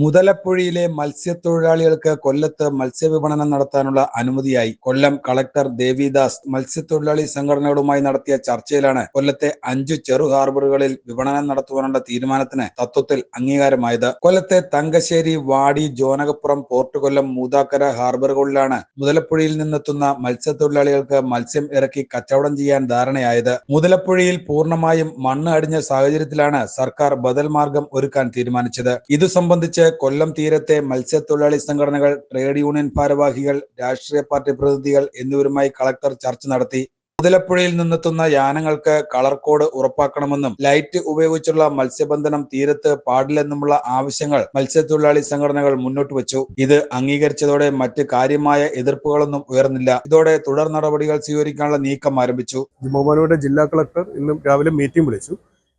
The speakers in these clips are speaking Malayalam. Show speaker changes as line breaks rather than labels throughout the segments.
മുതലപ്പുഴയിലെ മത്സ്യത്തൊഴിലാളികൾക്ക് കൊല്ലത്ത് മത്സ്യവിപണനം നടത്താനുള്ള അനുമതിയായി. കൊല്ലം കളക്ടർ ദേവിദാസ് മത്സ്യത്തൊഴിലാളി സംഘടനകളുമായി നടത്തിയ ചർച്ചയിലാണ് കൊല്ലത്തെ അഞ്ചു ചെറു ഹാർബറുകളിൽ വിപണനം നടത്തുവാനുള്ള തീരുമാനത്തിന് തത്വത്തിൽ അംഗീകാരമായത്. കൊല്ലത്തെ തങ്കശ്ശേരി വാടി ജോനകപ്പുറം പോർട്ട് കൊല്ലം മൂതാക്കര ഹാർബറുകളിലാണ് മുതലപ്പുഴയിൽ നിന്നെത്തുന്ന മത്സ്യത്തൊഴിലാളികൾക്ക് മത്സ്യം ഇറക്കി കച്ചവടം ചെയ്യാൻ ധാരണയായത്. മുതലപ്പുഴയിൽ പൂർണമായും മണ്ണ് അടിഞ്ഞ സാഹചര്യത്തിലാണ് സർക്കാർ ബദൽ മാർഗം ഒരുക്കാൻ തീരുമാനിച്ചത്. ഇതു സംബന്ധിച്ച് കൊല്ലം തീരത്തെ മത്സ്യത്തൊഴിലാളി സംഘടനകൾ ട്രേഡ് യൂണിയൻ ഭാരവാഹികൾ രാഷ്ട്രീയ പാർട്ടി പ്രതിനിധികൾ എന്നിവരുമായി കളക്ടർ ചർച്ച നടത്തി. മുതലപ്പുഴയിൽ നിന്നെത്തുന്ന യാനങ്ങൾക്ക് കളർ കോഡ് ഉറപ്പാക്കണമെന്നും ലൈറ്റ് ഉപയോഗിച്ചുള്ള മത്സ്യബന്ധനം തീരത്ത് പാടില്ലെന്നുമുള്ള ആവശ്യങ്ങൾ മത്സ്യത്തൊഴിലാളി സംഘടനകൾ മുന്നോട്ട് വച്ചു. ഇത് അംഗീകരിച്ചതോടെ മറ്റ് കാര്യമായ എതിർപ്പുകളൊന്നും ഉയർന്നില്ല. ഇതോടെ തുടർ നടപടികൾ സ്വീകരിക്കാനുള്ള നീക്കം ആരംഭിച്ചു.
ബഹുമാനപ്പെട്ട ജില്ലാ കളക്ടർ ഇന്ന് രാവിലെ മീറ്റിംഗ് വിളിച്ചു.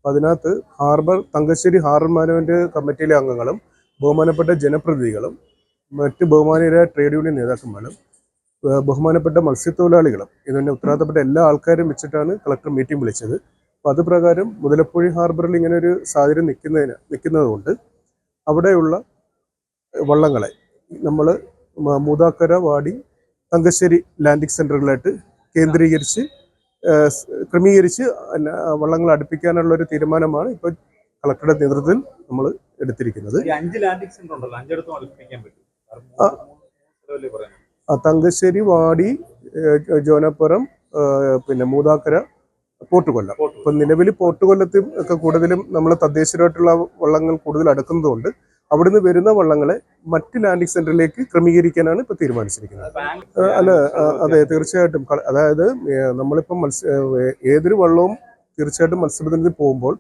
അതിനകത്ത് ഹാർബർ തങ്കശ്ശേരി ഹാർബർ മാനേജ്മെന്റ് കമ്മിറ്റിയിലെ അംഗങ്ങളും ബഹുമാനപ്പെട്ട ജനപ്രതിനിധികളും മറ്റ് ബഹുമാനീയരായ ട്രേഡ് യൂണിയൻ നേതാക്കന്മാരും ബഹുമാനപ്പെട്ട മത്സ്യത്തൊഴിലാളികളും ഇതിന്റെ ഉത്തരവാദിത്തപ്പെട്ട എല്ലാ ആൾക്കാരും വെച്ചിട്ടാണ് കളക്ടർ മീറ്റിംഗ് വിളിച്ചത്. അപ്പം അത് പ്രകാരം മുതലപ്പുഴി ഹാർബറിൽ ഇങ്ങനെ ഒരു സാഹചര്യം നിൽക്കുന്നതിന് നിൽക്കുന്നതുകൊണ്ട് അവിടെയുള്ള വള്ളങ്ങളെ നമ്മൾ മൂതാക്കര വാടി തങ്കശ്ശേരി ലാൻഡിംഗ് സെന്ററുകളായിട്ട് കേന്ദ്രീകരിച്ച് ക്രമീകരിച്ച് വള്ളങ്ങൾ അടുപ്പിക്കാനുള്ള ഒരു തീരുമാനമാണ് ഇപ്പോൾ കളക്ടറുടെ നേതൃത്വത്തിൽ നമ്മൾ എടുത്തിരിക്കുന്നത്. തങ്കശ്ശേരി വാടി ജോനപ്പുറം പിന്നെ മൂതാക്കര
പോർട്ടുകൊല്ലം.
ഇപ്പൊ നിലവിൽ പോർട്ടുകൊല്ലത്തിൽ ഒക്കെ കൂടുതലും നമ്മൾ തദ്ദേശീയമായിട്ടുള്ള വള്ളങ്ങൾ കൂടുതൽ അടുക്കുന്നതുകൊണ്ട് അവിടുന്ന് വരുന്ന വള്ളങ്ങളെ മറ്റ് ലാൻഡിംഗ് സെന്ററിലേക്ക് ക്രമീകരിക്കാനാണ് ഇപ്പൊ തീരുമാനിച്ചിരിക്കുന്നത്. അല്ല അതെ തീർച്ചയായിട്ടും. അതായത് നമ്മളിപ്പം മത്സ്യ ഏതൊരു വള്ളവും തീർച്ചയായിട്ടും മത്സ്യബന്ധനത്തിൽ പോകുമ്പോൾ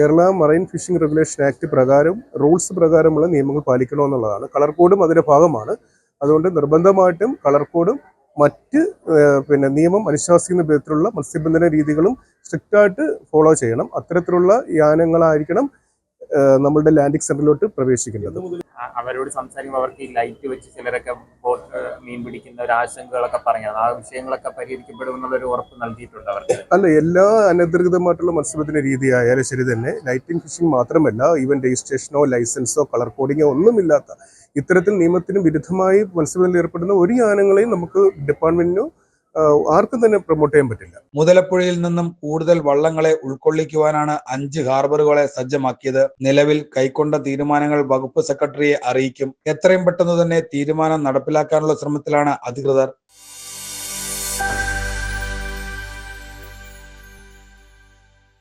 Kerala marine fishing regulation act പ്രകാരം റൂൾസ് പ്രകാരമുള്ള നിയമങ്ങൾ പാലിക്കണമെന്നുള്ളതാണ് കളർ കോഡും അതിന്റെ ഭാഗമാണ്. അതുകൊണ്ട് നിർബന്ധമായിട്ടും കളർ കോഡും മറ്റ് പിന്നെ നിയമം അനുശാസിക്കുന്ന വിധത്തിലുള്ള മത്സ്യബന്ധന രീതികളും സ്ട്രിക്റ്റായിട്ട് ഫോളോ ചെയ്യണം. അത്തരത്തിലുള്ള യാനങ്ങളായിരിക്കണം നമ്മളുടെ ലാൻഡിംഗ് സെന്ററിലോട്ട്
പ്രവേശിക്കുന്നത്. അവരോട് സംസാരിക്കുമ്പോൾ അവർക്ക് ഈ ലൈറ്റ് വെച്ച് ചിലരൊക്കെ മീൻ പിടിക്കുന്ന ഒരു ആശങ്കകളൊക്കെ പറഞ്ഞത് ആ വിഷയങ്ങളൊക്കെ പരിഹരിക്കപ്പെടും ഒരു ഉറപ്പ് നൽകിയിട്ടുണ്ട് അവർക്ക്?
അല്ല എല്ലാ അനധികൃതമായിട്ടുള്ള മത്സ്യബന്ധന രീതി ആയാലും ശരി തന്നെ ലൈറ്റിംഗ് ഫിഷിംഗ് മാത്രമല്ല ഈവൻ രജിസ്ട്രേഷനോ ലൈസൻസോ കളർ കോഡിങ്ങോ ഒന്നുമില്ലാത്ത ഇത്തരത്തിൽ നിയമത്തിന് വിരുദ്ധമായി മത്സ്യബന്ധനത്തിൽ ഏർപ്പെടുന്ന ഒരു യാനങ്ങളെയും നമുക്ക് ഡിപ്പാർട്ട്മെന്റിനോ ആർക്കും തന്നെ പ്രൊമോട്ട് ചെയ്യാൻ പറ്റില്ല.
മുതലപ്പുഴയിൽ നിന്നും കൂടുതൽ വള്ളങ്ങളെ ഉൾക്കൊള്ളിക്കുവാനാണ് അഞ്ച് ഹാർബറുകളെ സജ്ജമാക്കിയത്. നിലവിൽ കൈക്കൊണ്ട തീരുമാനങ്ങൾ വകുപ്പ് സെക്രട്ടറിയെ അറിയിക്കും. എത്രയും പെട്ടെന്ന് തന്നെ തീരുമാനം നടപ്പിലാക്കാനുള്ള ശ്രമത്തിലാണ് അധികൃതർ.